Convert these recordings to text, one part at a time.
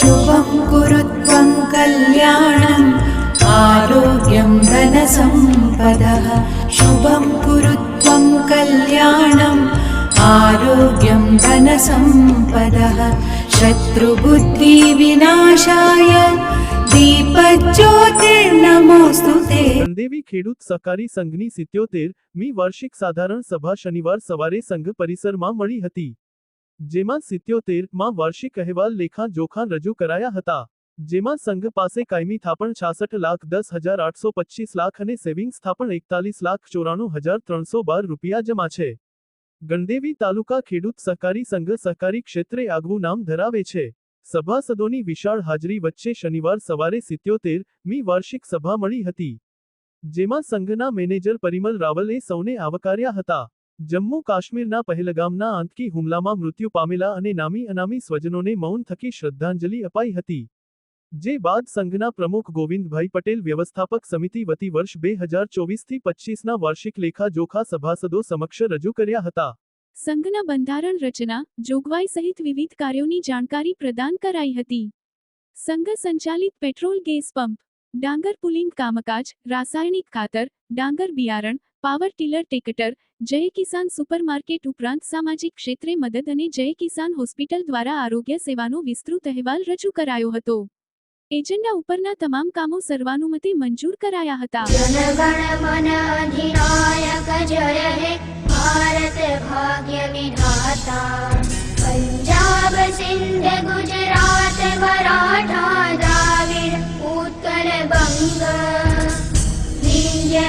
शुभं कुरु त्वं कल्याणम् आरोग्यं धनसम्पदः शुभं कुरु त्वं कल्याणम् आरोग्यं धनसम्पदः शत्रुबुद्धिविनाशाय दीपज्योतिर्नमोऽस्तु ते ગણદેવી ખેડૂત સહકારી સંઘની સિત્યોતેર મી વાર્ષિક સાધારણ સભા શનિવાર સવારે સંઘ પરિસરમાં મળી હતી જેમાં સિત્યોતેરમાં વાર્ષિક અહેવાલ લેખા જોખા રજૂ કરાયા હતા, જેમાં સંઘ પાસે કાયમી થાપણ છાસઠ લાખ દસ હજાર આઠસો પચીસ લાખ અને સેવિંગ્સ થાપણ એકતાલીસ લાખ ચોરાણું હજાર ત્રણસો બાર રૂપિયા જમા છે. ગણદેવી તાલુકા ખેડૂત સહકારી સંઘ સહકારી ક્ષેત્રે આગવું નામ ધરાવે છે. સભાસદોની વિશાળ હાજરી વચ્ચે શનિવાર સવારે સિત્યોતેર મી વાર્ષિક સભા મળી હતી, જેમાં સંઘના મેનેજર પરિમલ રાવલે સૌને આવકાર્યા હતા. જમ્મુ કાશ્મીરના પહેલગામના આંતકી હુમલામાં મૃત્યુ પામેલા અને નામી અનામી સ્વજનોને મૌન થકી શ્રદ્ધાંજલિ અપાઈ હતી. જે બાદ સંઘના પ્રમુખ ગોવિંદભાઈ પટેલ વ્યવસ્થાપક સમિતિ વતી વર્ષ બે હજાર ચોવીસથી પચીસના વાર્ષિક લેખા જોખા સભાસદો સમક્ષ રજૂ કર્યા હતા. સંઘના બંધારણ રચના, જોગવાઈ સહિત વિવિધ કાર્યોની જાણકારી પ્રદાન કરાઈ હતી. સંઘ સંચાલિત પેટ્રોલ ગેસ પંપ डांगर पुलिंग कामकाज, रासायनिक खातर, डांगर बियारण, power tiller tractor, Jai Kisan supermarket उपरांत सामाजिक क्षेत्र मदद ने जय किसान हॉस्पिटल द्वारा आरोग्य सेवा विस्तृत अहवा रजू करायो एजेंडा ऊपर तमाम कामों सर्वानुमति मंजूर कराया था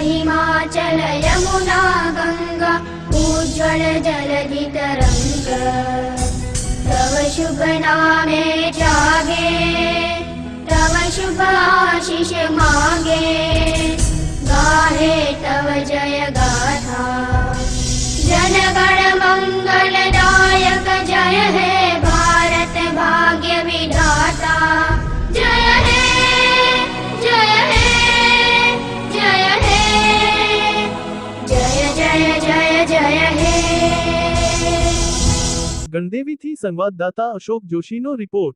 हिमाचल यमुना गङ्गा उज्ज्वल जलधितरङ्ग तव नििमाचल यमुना गङ्गल जलदितरङ्गिष मा ગણદેવીથી સંવાદદાતા અશોક જોશીનો રિપોર્ટ.